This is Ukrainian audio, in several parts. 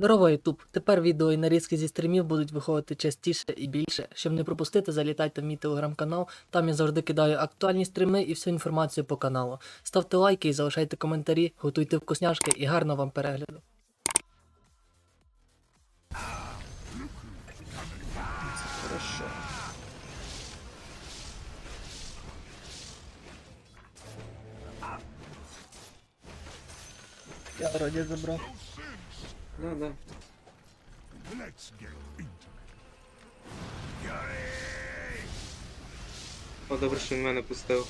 Здорово, Ютуб! Тепер відео і нарізки зі стрімів будуть виходити частіше і більше. Щоб не пропустити, залітайте в мій телеграм-канал. Там я завжди кидаю актуальні стріми і всю інформацію по каналу. Ставте лайки і залишайте коментарі, готуйте вкусняшки і гарного вам перегляду. Я вроді забрав. Да, да. О, добре, що він мене пустив.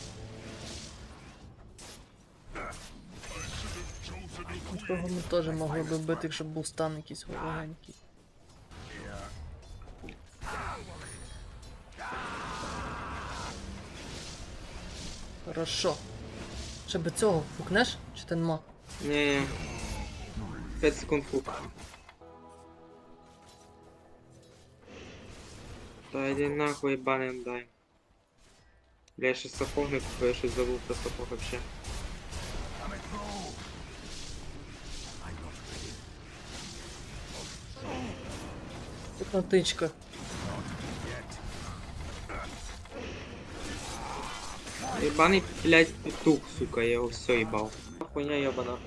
Цього ми теж могли би бити, якщо б був стан якийсь легенький. Хорошо. Ще би цього фукнеш? Чи ти нема? Ні. 5 секунд фук. Та йди нахуй банем дай. Бля, я ще сапог не купив, я щось забув про сапог вообще. Тут натичка. Ебаний, блядь, петух, сука, я его все ебал. Хуйня ебана.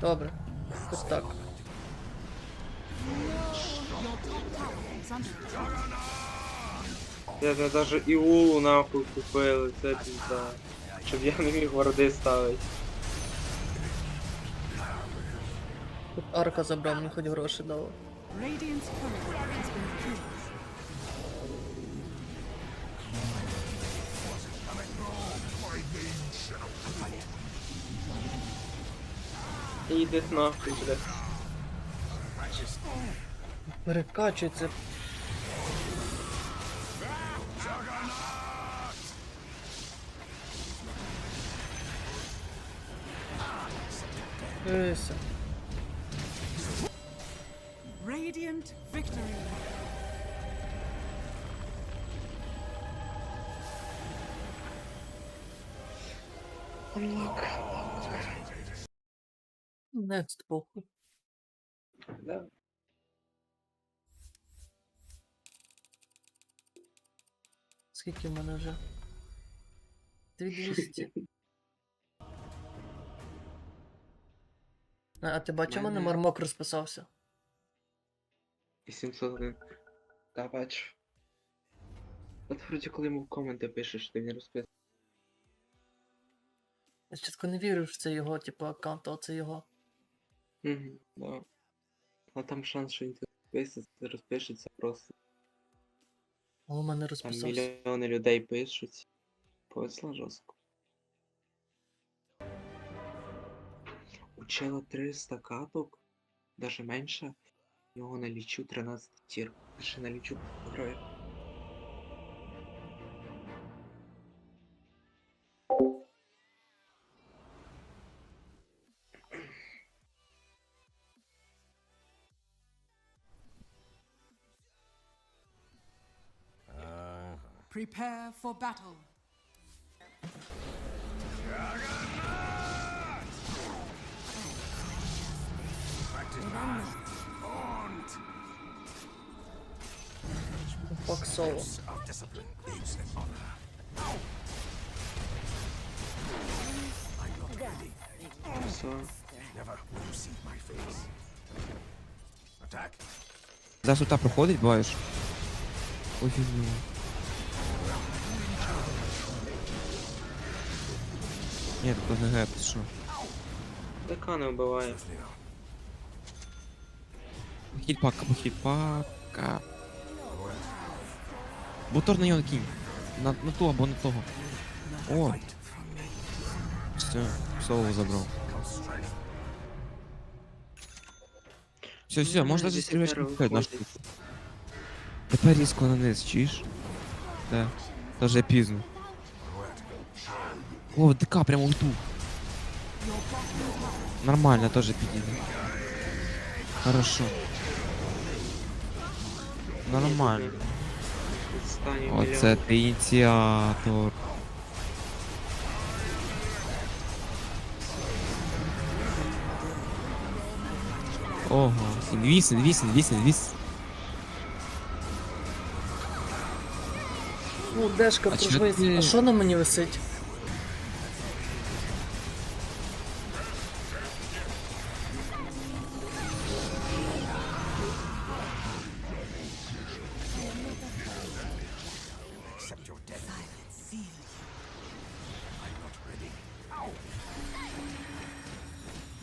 Добре. Ось так. Я не даже і улу нахуй купили, це пізда. Щоб я не міг варди ставити. Тут арка забрав, мені хоч гроші дало. Іди нахуй, блядь. Перекачується. Ейся. Radiant victory. Next похуй. Да. Скільки в мене вже? 2200. А, а ти бачив, мене Мене- мармок розписався? І 701. Та бачу. От вроді коли йому в коменти пишеш, ти не розписуєш. Я чітко не вірю, що це його, типу, аккаунт, а це його. Угу, да. А там шанс, що він розпишеться просто. А у мене Там розписався. мільйони людей пишуть. Повезло жорстко. У чела 300 каток, даже менше. Його налічу 13 тір. Ще налічу граю. Prepare for battle. Фак соло. Все. Зараз ута проходить, бачиш? Ой, Ні, не геп, ти що? ДК не вбиває. Хільпака, хільпака. Бутор на нього кінь. На, на ту або на того. О! Все, соло забрав. Все, все, можна зі на виходить. штуку. Тепер різко на низ, чуєш? Да. Тоже пізно. О, ДК прямо ульту. Нормально, тоже підійде. Хорошо. Нормально. Оце ти ініціатор. Ого. Інвіс, інвіс, інвіс, інвіс. Ну, дешка А проживись. ти- А що на мені висить?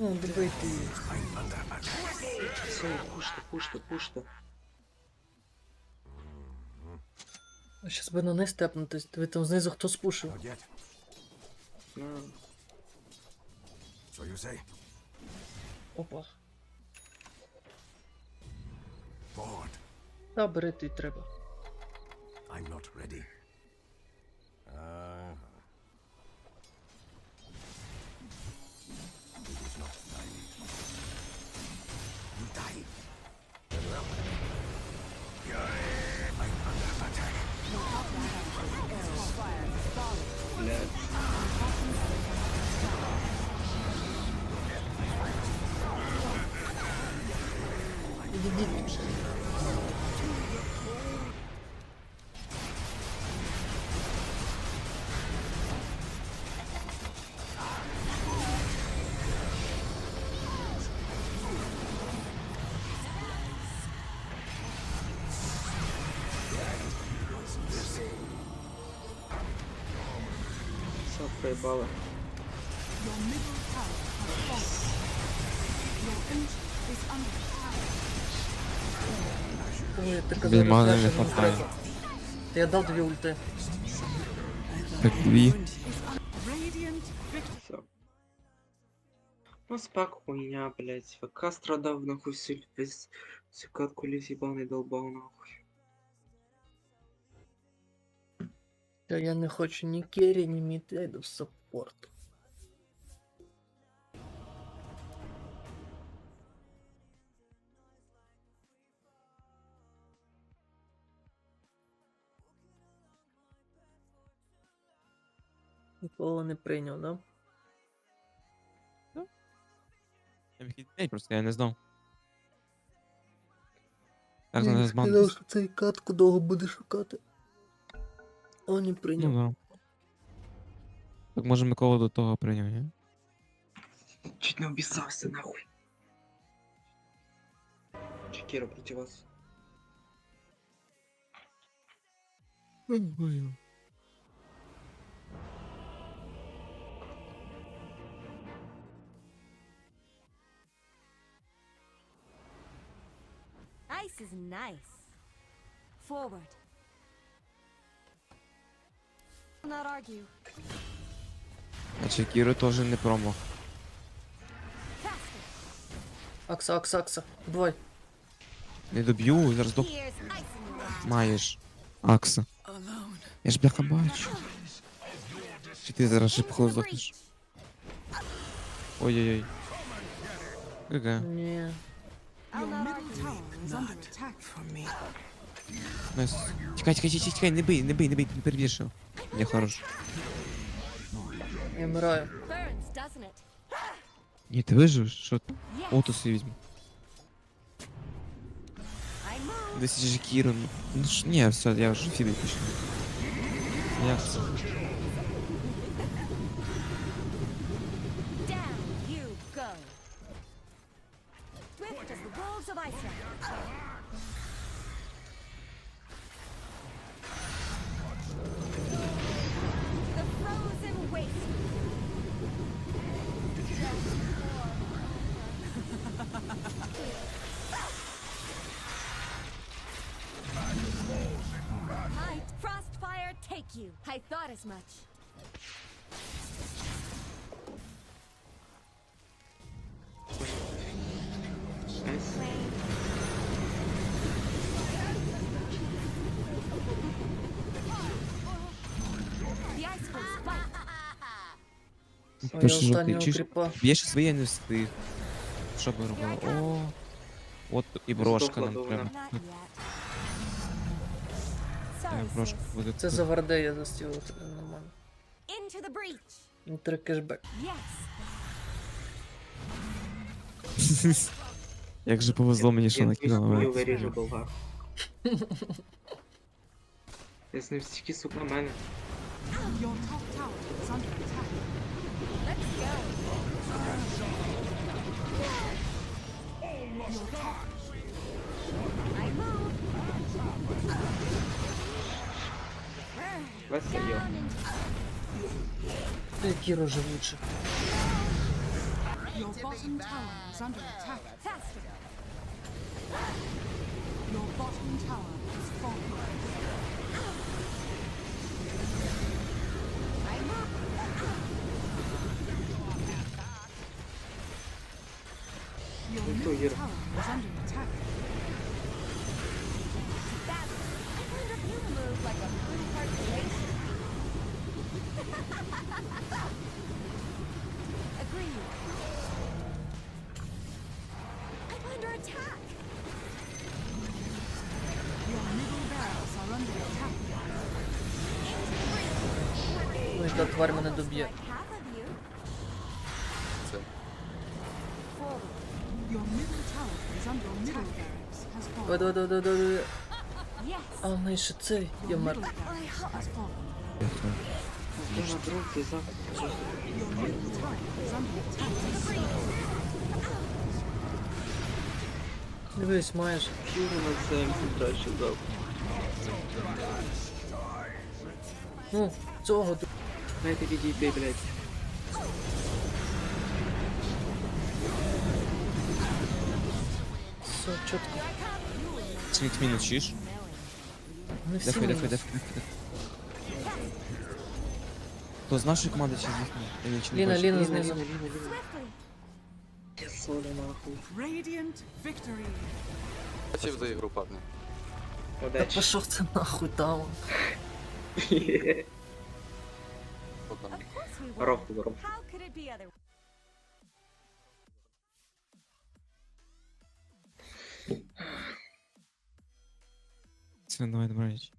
Ну, добити її. Все, пуште, пуште, пуште. А Щас би на низ тепнутись. Диви там знизу хто спушив. Yet. So? Опа. Forward. Та бери ти треба. I'm not ready. Відійдіть. Все, проебало. Your middle tower has fallen. Your ult is under Ой, ти Блін, казав, мани не флешем хватає. Та я дав дві ульти. Так, дві. Все. Ну, спак хуйня, блядь. ВК страдав нахуй всю, весь всю катку ебаный долбал нахуй. Та я не хочу ні керрі, ні мітейду саппорту. Ніколи не прийняв, да? Я вихідний просто, я не знав. Так, Я не сказав, що цей катку довго буде шукати. О, не прийняв. Ну да. Так може Микола до того прийняв, ні? Чуть не убесался нахуй. Чекира против вас. Ice is nice. Forward. I'll not argue. А Чекіру теж не промах. Faster. Акса, акса, акса. Давай. Не доб'ю, зараз до Here's ice in your eye. маєш. Акса. Я ж бляха бачу. Чи ти зараз шипхо здохнеш? Ой-ой-ой. ГГ. Ні. I'll Your Найс. Тікай, тікай, тікай, тікай, не бий, не бий, не бий, не перебільшив. Я хорош. Я вмираю. Burns, doesn't it? Ні, ти виживеш? Що? ти? Yes. Оту собі візьму. I move. Десь же Кіру. Ну ж, ні, все, я вже фідить пішов. Як це? Frostfire take you. I thought as much. Перший жовтий, останнього чуєш? кріпа. Я ще своє не встиг. Що би робила? О, от і брошка нам Здохла треба. Not yet. Sorry, брошка sis. буде. Це за варде я застілив тебе нормально. Into the breach. Ну, три кешбек. Yes. Як же повезло мені, що мене. виріжу болгар. Я з ним стільки сука на мене. Your top tower is under attack. Let's go. Your top I move. Весело. Down and Які рожевучі. your bottom tower is under attack. faster. Your bottom tower is falling. Attack. Ну і та тварь мене доб'є. Like давай, давай, давай, давай. Yes. А в неї ще цей. Я attack. Дивись, маєш. Фюру на це краще дав. Ну, цього. Дайте відійти, блядь. Все, чітко. Світ мінус чиш. Ми всі Дефай, дефай, мінус. дефай, дефай. То з нашої команди чи з їхньої? Я нічого не Ліна, бачу. Ліна знизу. Нахуй. Radiant victory. За игру, парни. Та Удачі. пішов це нахуй там. How could it be otherwise? Давай, давай.